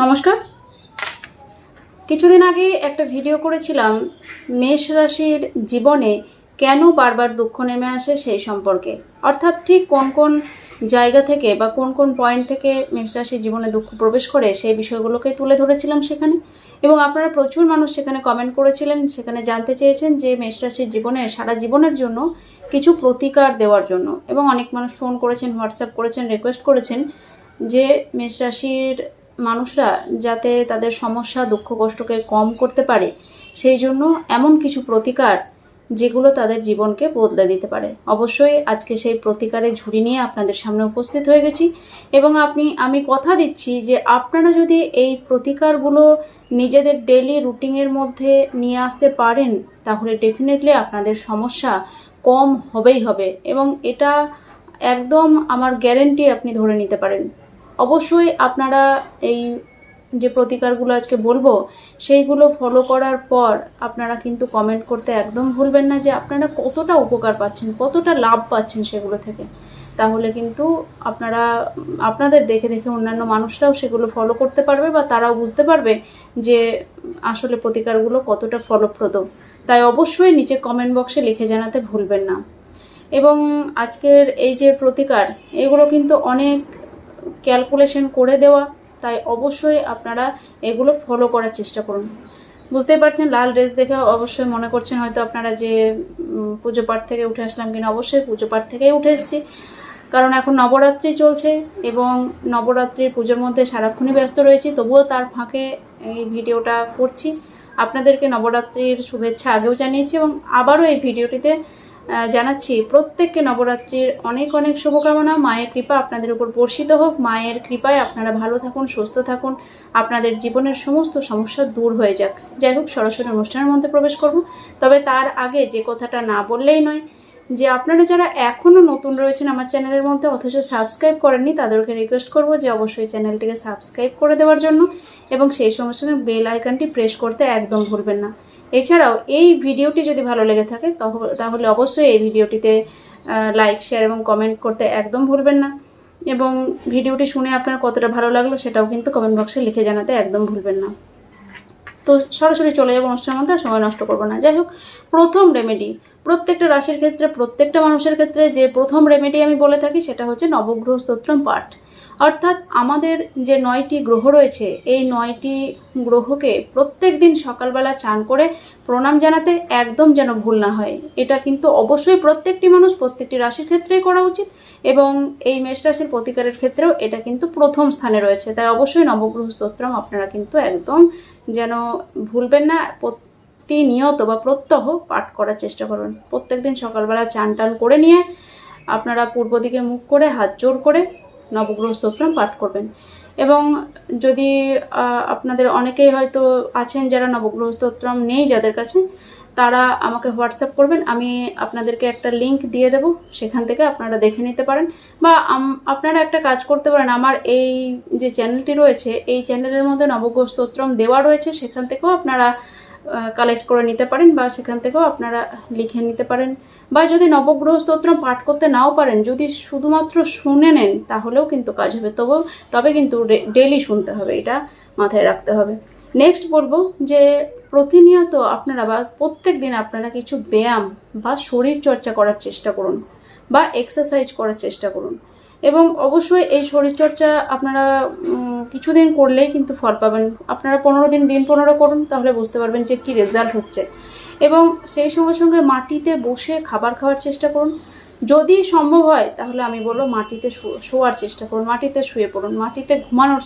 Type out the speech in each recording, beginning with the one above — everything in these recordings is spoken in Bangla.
নমস্কার। কিছুদিন আগে একটা ভিডিও করেছিলাম, মেষ রাশির জীবনে কেন বারবার দুঃখ নেমে আসে সেই সম্পর্কে? অর্থাৎ ঠিক কোন কোন জায়গা থেকে বা কোন কোন পয়েন্ট থেকে মেষ রাশির জীবনে দুঃখ প্রবেশ করে সেই বিষয়গুলোকে তুলে ধরেছিলাম সেখানে। এবং আপনারা প্রচুর মানুষ সেখানে কমেন্ট করেছিলেন, সেখানে জানতে চেয়েছেন যে মেষ রাশির জীবনে সারা জীবনের জন্য কিছু প্রতিকার দেওয়ার জন্য। এবং অনেক মানুষ ফোন করেছেন হোয়াটসঅ্যাপ করেছেন রিকোয়েস্ট করেছেন যে মেষ রাশির মানুষরা যাতে তাদের সমস্যা, দুঃখ, কষ্টকে কম করতে পারে, সেই জন্য এমন কিছু প্রতিকার যেগুলো তাদের জীবনকে বদলে দিতে পারে। অবশ্যই আজকে সেই প্রতিকারের ঝুড়ি নিয়ে আপনাদের সামনে উপস্থিত হয়ে গেছি এবং আপনি, আমি কথা দিচ্ছি যে আপনারা যদি এই প্রতিকারগুলো নিজেদের ডেলি রুটিনের মধ্যে নিয়ে আসতে পারেন, তাহলে ডেফিনেটলি আপনাদের সমস্যা কম হবেই হবে এবং এটা একদম আমার গ্যারেন্টি আপনি ধরে নিতে পারেন। অবশ্যই আপনারা এই যে প্রতিকারগুলো আজকে বলব, সেইগুলো ফলো করার পর আপনারা কিন্তু কমেন্ট করতে একদম ভুলবেন না যে আপনারা কতটা উপকার পাচ্ছেন, কতটা লাভ পাচ্ছেন সেগুলো থেকে। তাহলে কিন্তু আপনারা, আপনাদের দেখে দেখে অন্যান্য মানুষরাও সেগুলো ফলো করতে পারবে বা তারাও বুঝতে পারবে যে আসলে প্রতিকারগুলো কতটা ফলপ্রদ। তাই অবশ্যই নিচে কমেন্ট বক্সে লিখে জানাতে ভুলবেন না। এবং আজকের এই যে প্রতিকার, এগুলো কিন্তু অনেক ক্যালকুলেশন করে দেওয়া, তাই অবশ্যই আপনারা এগুলো ফলো করার চেষ্টা করুন। বুঝতেই পারছেন, লাল ড্রেস দেখে অবশ্যই মনে করছেন হয়তো আপনারা যে পুজো পাঠ থেকে উঠে আসলাম কিনা, অবশ্যই পুজো পাঠ থেকেই উঠে এসেছি। কারণ এখন নবরাত্রি চলছে এবং নবরাত্রির পুজোর মধ্যে সারাক্ষণই ব্যস্ত রয়েছি, তবুও তার ফাঁকে এই ভিডিওটা করছি। আপনাদেরকে নবরাত্রির শুভেচ্ছা আগেও জানিয়েছি এবং আবারও এই ভিডিওটিতে জানাচ্ছি, প্রত্যেককে নবরাত্রির অনেক অনেক শুভকামনা। মায়ের কৃপা আপনাদের উপর বর্ষিত হোক। মায়ের কৃপায় আপনারা ভালো থাকুন, সুস্থ থাকুন। আপনাদের জীবনের সমস্ত সমস্যা দূর হয়ে যাক। যাই হোক, সরাসরি অনুষ্ঠানের মধ্যে প্রবেশ করব। তবে তার আগে যে কথাটা না বললেই নয়, যে আপনারা যারা এখনও নতুন রয়েছেন আমার চ্যানেলের মধ্যে, অথচ সাবস্ক্রাইব করেননি, তাদেরকে রিকোয়েস্ট করব যে অবশ্যই চ্যানেলটিকে সাবস্ক্রাইব করে দেওয়ার জন্য এবং সেই সঙ্গে সঙ্গে বেল আইকনটি প্রেস করতে একদম ভুলবেন না। এছাড়াও এই ভিডিওটি যদি ভালো লেগে থাকে, তহ- তাহলে অবশ্যই এই ভিডিওটিতে লাইক শেয়ার এবং কমেন্ট করতে একদম ভুলবেন না। এবং ভিডিওটি শুনে আপনার কতটা ভালো লাগল সেটাও কিন্তু কমেন্ট বক্সে লিখে জানাতে একদম ভুলবেন না। তো সরাসরি চলে যাব অনুষ্ঠানের মধ্যে আর সময় নষ্ট করব না। যাই হোক, প্রথম রেমেডি প্রত্যেকটা রাশির ক্ষেত্রে, প্রত্যেকটা মানুষের ক্ষেত্রে যে প্রথম রেমেডি আমি বলে থাকি সেটা হচ্ছে নবগ্রহ স্তোত্রম পাঠ। অর্থাৎ আমাদের যে নয়টি গ্রহ রয়েছে, এই নয়টি গ্রহকে প্রত্যেক দিন সকালবেলা চান করে প্রণাম জানাতে একদম যেন ভুল না হয়। এটা কিন্তু অবশ্যই প্রত্যেকটি মানুষ প্রত্যেকটি রাশির ক্ষেত্রেই করা উচিত এবং এই মেষ রাশির প্রতিকারের ক্ষেত্রেও এটা কিন্তু প্রথম স্থানে রয়েছে। তাই অবশ্যই নবগ্রহ স্তোত্রম আপনারা কিন্তু একদম যেন ভুলবেন না, প্রতিনিয়ত বা প্রত্যহ পাঠ করার চেষ্টা করবেন প্রত্যেকদিন সকালবেলা চান টান করে নিয়ে আপনারা পূর্ব দিকে মুখ করে হাত জোর করে নবগ্রহ স্তোত্রম পাঠ করবেন। এবং যদি আপনাদের অনেকেই হয়তো আছেন যারা নবগ্রহ স্তোত্রম নেই যাদের কাছে, তারা আমাকে হোয়াটসঅ্যাপ করবেন। আমি আপনাদেরকে একটা লিংক দিয়ে দেব। সেখান থেকে আপনারা দেখে নিতে পারেন। বা আপনারা একটা কাজ করতে পারেন। আমার এই যে চ্যানেলটি রয়েছে, এই চ্যানেলের মধ্যে নবগ্রহ স্তোত্রম দেওয়া রয়েছে। সেখান থেকেও আপনারা কালেক্ট করে নিতে পারেন বা সেখান থেকেও আপনারা লিখে নিতে পারেন। বা যদি নবগ্রহ স্তোত্র পাঠ করতে নাও পারেন, যদি শুধুমাত্র শুনে নেন, তাহলেও কিন্তু কাজ হবে। তবু, তবে কিন্তু ডেলি শুনতে হবে, এটা মাথায় রাখতে হবে। নেক্সট বলব যে, প্রতিনিয়ত আপনারা বা প্রত্যেক দিন আপনারা কিছু ব্যায়াম বা শরীর চর্চা করার চেষ্টা করুন বা এক্সারসাইজ করার চেষ্টা করুন। এবং অবশ্যই এই শরীরচর্চা আপনারা কিছুদিন করলেই কিন্তু ফল পাবেন। আপনারা পনেরো দিন দিন পনেরো করুন, তাহলে বুঝতে পারবেন যে কী রেজাল্ট হচ্ছে। এবং সেই সঙ্গে সঙ্গে মাটিতে বসে খাবার খাওয়ার চেষ্টা করুন। যদি সম্ভব হয়, তাহলে আমি বলব মাটিতে শোয়ার চেষ্টা করুন, মাটিতে শুয়ে পড়ুন, মাটিতে ঘুমানোর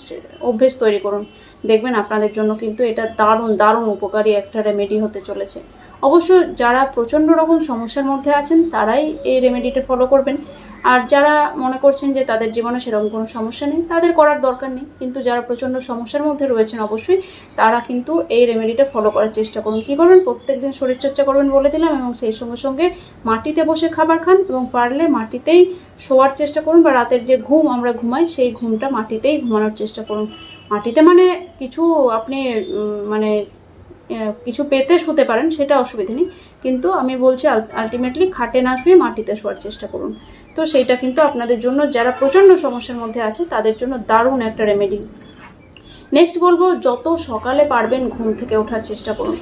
অভ্যেস তৈরি করুন। দেখবেন আপনাদের জন্য কিন্তু এটা দারুণ দারুণ উপকারী একটা রেমেডি হতে চলেছে। অবশ্য যারা প্রচণ্ড রকম সমস্যার মধ্যে আছেন, তারাই এই রেমেডিটা ফলো করবেন। আর যারা মনে করছেন যে তাদের জীবনে সেরকম কোনো সমস্যা নেই, তাদের করার দরকার নেই। কিন্তু যারা প্রচণ্ড সমস্যার মধ্যে রয়েছেন অবশ্যই, তারা কিন্তু এই রেমেডিটা ফলো করার চেষ্টা করুন। কী করবেন? প্রত্যেকদিন শরীরচর্চা করবেন বলে দিলাম এবং সেই সঙ্গে সঙ্গে মাটিতে বসে খাবার খান এবং পারলে মাটিতেই শোয়ার চেষ্টা করুন বা রাতের যে ঘুম আমরা ঘুমাই, সেই ঘুমটা মাটিতেই ঘুমানোর চেষ্টা করুন। মাটিতে মানে কিছু আপনি মানে কিছু পেতে শুতে পারেন, সেটা অসুবিধা নেই। কিন্তু আমি বলছি আলটিমেটলি খাটে না শুয়ে মাটিতে শোয়ার চেষ্টা করুন। তো সেইটা কিন্তু আপনাদের জন্য, যারা প্রচণ্ড সমস্যার মধ্যে আছে, তাদের জন্য দারুণ একটা রেমেডি নেক্সট বলব, যত সকালে পারবেন ঘুম থেকে ওঠার চেষ্টা করুন।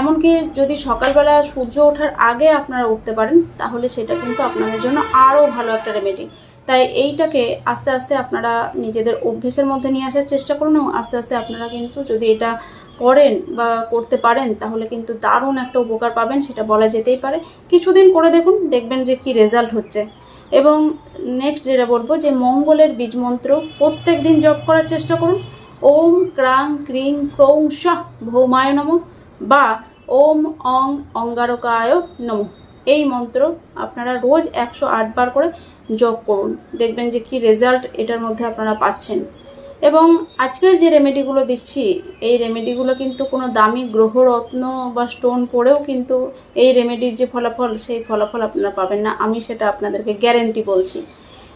এমনকি যদি সকালবেলা সূর্য ওঠার আগে আপনারা উঠতে পারেন, তাহলে সেটা কিন্তু আপনাদের জন্য আরও ভালো একটা রেমেডি তাই এইটাকে আস্তে আস্তে আপনারা নিজেদের অভ্যেসের মধ্যে নিয়ে আসার চেষ্টা করুন এবং আস্তে আস্তে আপনারা কিন্তু যদি এটা করেন বা করতে পারেন, তাহলে কিন্তু দারুণ একটা উপকার পাবেন, সেটা বলা যেতেই পারে। কিছুদিন করে দেখুন, দেখবেন যে কি রেজাল্ট হচ্ছে। এবং নেক্সট যেটা বলব, যে মঙ্গলের বীজ মন্ত্র প্রত্যেক দিন জপ করার চেষ্টা করুন। ওম ক্রাং ক্রিং ক্রৌং শাহ ভৌমায় নম বা ওম অং অঙ্গারকায় নম। এই মন্ত্র আপনারা রোজ একশো আট বার করে জপ করুন। দেখবেন যে কি রেজাল্ট এটার মধ্যে আপনারা পাচ্ছেন। এবং আজকের যে রেমেডিগুলো দিচ্ছি, এই রেমেডিগুলো কিন্তু কোনো দামি গ্রহরত্ন বা স্টোন পড়েও কিন্তু এই রেমেডির যে ফলাফল, সেই ফলাফল আপনারা পাবেন না। আমি সেটা আপনাদেরকে গ্যারেন্টি বলছি।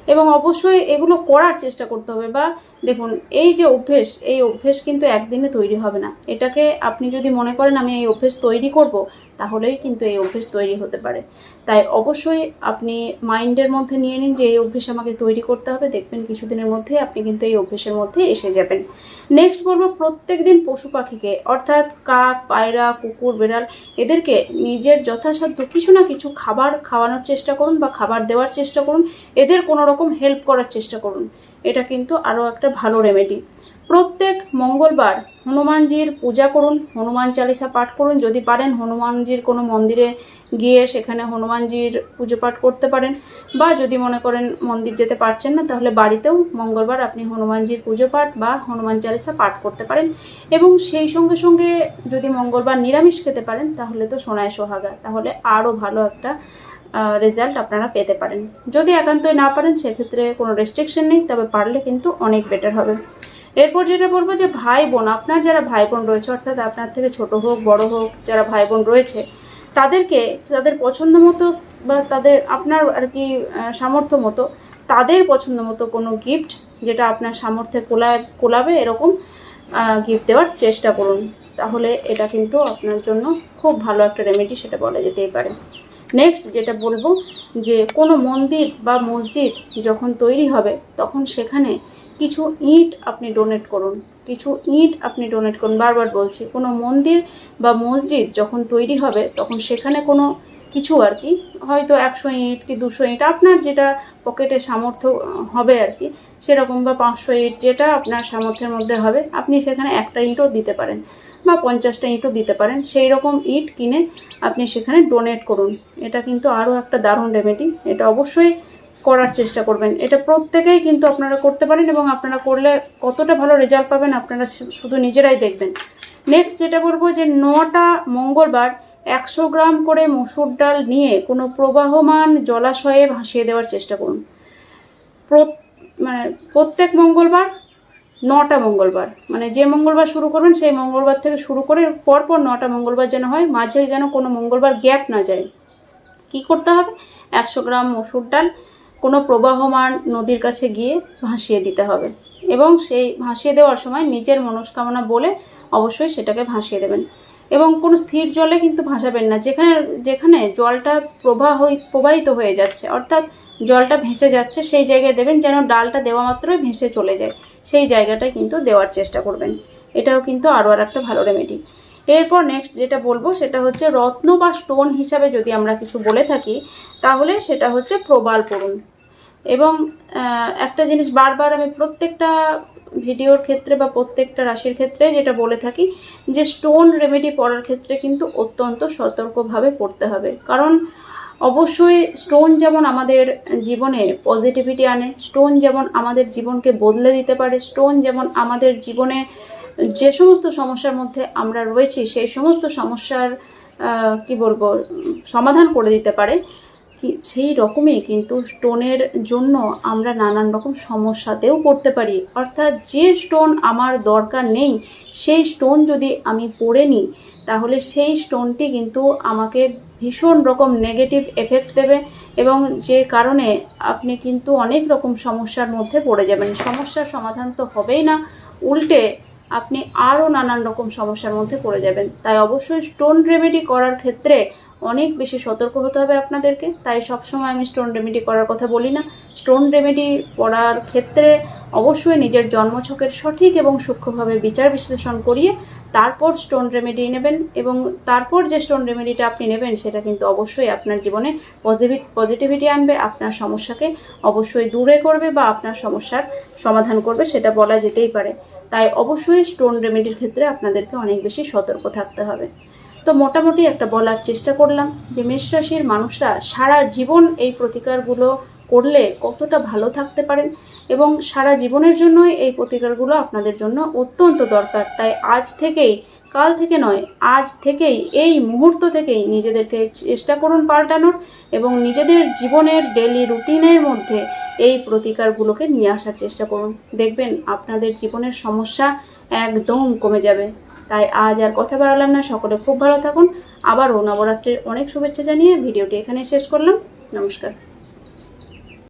এবং অবশ্যই এগুলো করার চেষ্টা করতে হবে বা দেখুন, এই যে অভ্যেস, এই অভ্যেস কিন্তু একদিনে তৈরি হবে না। এটাকে আপনি যদি মনে করেন, আমি এই অভ্যেস তৈরি করব তাহলেই কিন্তু এই অভ্যেস তৈরি হতে পারে। তাই অবশ্যই আপনি মাইন্ডের মধ্যে নিয়ে নিন যে, এই অভ্যেস আমাকে তৈরি করতে হবে। দেখবেন কিছুদিনের মধ্যে আপনি কিন্তু এই অভ্যেসের মধ্যে এসে যাবেন। নেক্সট বলব প্রত্যেক দিন পশু পাখিকে, অর্থাৎ কাক, পায়রা, কুকুর, বেড়াল, এদেরকে নিজের যথাসাধ্য কিছু না কিছু খাবার খাওয়ানোর চেষ্টা করুন বা খাবার দেওয়ার চেষ্টা করুন। এদের কোনো রকম হেল্প করার চেষ্টা করুন। এটা কিন্তু আরও একটা ভালো রেমেডি প্রত্যেক মঙ্গলবার হনুমানজির পূজা করুন, হনুমান চালিসা পাঠ করুন, যদি পারেন হনুমানজির কোনো মন্দিরে গিয়ে সেখানে হনুমানজির পুজো পাঠ করতে পারেন। বা যদি মনে করেন মন্দির যেতে পারছেন না, তাহলে বাড়িতেও মঙ্গলবার আপনি হনুমানজির পুজো পাঠ বা হনুমান চালিসা পাঠ করতে পারেন। এবং সেই সঙ্গে সঙ্গে যদি মঙ্গলবার নিরামিষ খেতে পারেন, তাহলে তো সোনায় সোহাগা। তাহলে আরও ভালো একটা রেজাল্ট আপনারা পেতে পারেন। যদি একান্তই না পারেন, সেক্ষেত্রে কোনো রেস্ট্রিকশন নেই, তবে পারলে কিন্তু অনেক বেটার হবে। এরপর যেটা বলব যে ভাই বোন, আপনার যারা ভাই বোন রয়েছে, অর্থাৎ আপনার থেকে ছোট হোক, বড় হোক, যারা ভাই বোন রয়েছে, তাদেরকে, তাদের পছন্দ মতো বা তাদের আপনার আর কি সামর্থ্য মতো, তাদের পছন্দ মতো কোনো গিফট যেটা আপনার সামর্থ্যে কোলায় কোলাবে এরকম গিফট দেওয়ার চেষ্টা করুন। তাহলে এটা কিন্তু আপনার জন্য খুব ভালো একটা রেমেডি সেটা বলা যেতেই পারে। নেক্সট যেটা বলব যে কোনো মন্দির বা মসজিদ যখন তৈরি হবে, তখন সেখানে কিছু ইট আপনি ডোনেট করুন, কিছু ইট আপনি ডোনেট করুন, বারবার বলছি, কোনো মন্দির বা মসজিদ যখন তৈরি হবে, তখন সেখানে কোনো কিছু আর কি, হয়তো একশো ইট কি দুশো ইট, আপনার যেটা পকেটে সামর্থ্য হবে আর কি, সেরকম বা পাঁচশো ইট যেটা আপনার সামর্থ্যের মধ্যে হবে, আপনি সেখানে একটা ইটও দিতে পারেন বা পঞ্চাশটা ইটও দিতে পারেন সেই রকম ইট কিনে আপনি সেখানে ডোনেট করুন। এটা কিন্তু আরও একটা দারুণ রেমেডি এটা অবশ্যই করার চেষ্টা করবেন। এটা প্রত্যেকেই কিন্তু আপনারা করতে পারেন এবং আপনারা করলে কতটা ভালো রেজাল্ট পাবেন আপনারা শুধু নিজেরাই দেখবেন। নেক্সট যেটা বলব যে নটা মঙ্গলবার একশো গ্রাম করে মসুর ডাল নিয়ে কোনো প্রবাহমান জলাশয়ে ভাসিয়ে দেওয়ার চেষ্টা করুন। মানে প্রত্যেক মঙ্গলবার নটা মঙ্গলবার মানে যে মঙ্গলবার শুরু করবেন সেই মঙ্গলবার থেকে শুরু করে পরপর নটা মঙ্গলবার যেন হয় মাঝে যেন কোনো মঙ্গলবার গ্যাপ না যায়। কি করতে হবে? একশো গ্রাম মসুর ডাল কোনো প্রবাহমান নদীর কাছে গিয়ে ভাসিয়ে দিতে হবে। এবং সেই ভাসিয়ে দেওয়ার সময় নিজের মনস্কামনা বলে অবশ্যই সেটাকে ভাসিয়ে দেবেন। এবং কোনো স্থির জলে কিন্তু ভাসাবেন না। যেখানে যেখানে জলটা প্রবাহ, প্রবাহিত হয়ে যাচ্ছে, অর্থাৎ জলটা ভেসে যাচ্ছে, সেই জায়গায় দেবেন যেন ডালটা দেওয়া মাত্রই ভেসে চলে যায়। সেই জায়গাটায় কিন্তু দেওয়ার চেষ্টা করবেন। এটাও কিন্তু আরও আর একটা ভালো রেমেডি এরপর নেক্সট যেটা বলব, সেটা হচ্ছে রত্ন বা স্টোন হিসাবে যদি আমরা কিছু বলে থাকি, তাহলে সেটা হচ্ছে প্রবাল পড়ুন। এবং একটা জিনিস বারবার আমি প্রত্যেকটা ভিডিওর ক্ষেত্রে বা প্রত্যেকটা রাশির ক্ষেত্রে যেটা বলে থাকি যে স্টোন রেমেডি পড়ার ক্ষেত্রে কিন্তু অত্যন্ত সতর্কভাবে পড়তে হবে। কারণ অবশ্যই স্টোন যেমন আমাদের জীবনে পজিটিভিটি আনে স্টোন যেমন আমাদের জীবনকে বদলে দিতে পারে স্টোন যেমন আমাদের জীবনে যে সমস্ত সমস্যার মধ্যে আমরা রয়েছি, সেই সমস্ত সমস্যার কি বলব, সমাধান করে দিতে পারে। সেই রকমই কিন্তু স্টোনের জন্য আমরা নানান রকম সমস্যাতেও পড়তে পারি। অর্থাৎ যে স্টোন আমার দরকার নেই, সেই স্টোন যদি আমি পরে নিই, তাহলে সেই স্টোনটি কিন্তু আমাকে ভীষণ রকম নেগেটিভ এফেক্ট দেবে এবং যে কারণে আপনি কিন্তু অনেক রকম সমস্যার মধ্যে পড়ে যাবেন। সমস্যার সমাধান তো হবেই না, উল্টে আপনি আরও নানান রকম সমস্যার মধ্যে পড়ে যাবেন। তাই অবশ্যই স্টোন রেমেডি করার ক্ষেত্রে অনেক বেশি সতর্ক হতে হবে আপনাদেরকে। তাই সবসময় আমি স্টোন রেমেডি করার কথা বলি না। স্টোন রেমেডি করার ক্ষেত্রে অবশ্যই নিজের জন্মছকের সঠিক এবং সূক্ষ্মভাবে বিচার বিশ্লেষণ করিয়ে তারপর স্টোন রেমেডি নেবেন এবং তারপর যে স্টোন রেমেডিটা আপনি নেবেন, সেটা কিন্তু অবশ্যই আপনার জীবনে পজিটিভ পজিটিভিটি আনবে, আপনার সমস্যাকে অবশ্যই দূরে করবে বা আপনার সমস্যার সমাধান করবে, সেটা বলা যেতেই পারে। তাই অবশ্যই স্টোন রেমেডির ক্ষেত্রে আপনাদেরকে অনেক বেশি সতর্ক থাকতে হবে। তো মোটামুটি একটা বলার চেষ্টা করলাম যে মেষ রাশির মানুষরা সারা জীবন এই প্রতিকারগুলো করলে কতটা ভালো থাকতে পারেন এবং সারা জীবনের জন্যই এই প্রতিকারগুলো আপনাদের জন্য অত্যন্ত দরকার। তাই আজ থেকেই, কাল থেকে নয়, আজ থেকেই, এই মুহূর্ত থেকেই নিজেদেরকে চেষ্টা করুন পাল্টানোর এবং নিজেদের জীবনের ডেলি রুটিনের মধ্যে এই প্রতিকারগুলোকে নিয়ে আসার চেষ্টা করুন। দেখবেন আপনাদের জীবনের সমস্যা একদম কমে যাবে। তাই আজ আর কথা বাড়ালাম না। সকলে খুব ভালো থাকুন। আবারও নবরাত্রির অনেক শুভেচ্ছা জানিয়ে ভিডিওটি এখানে শেষ করলাম। নমস্কার।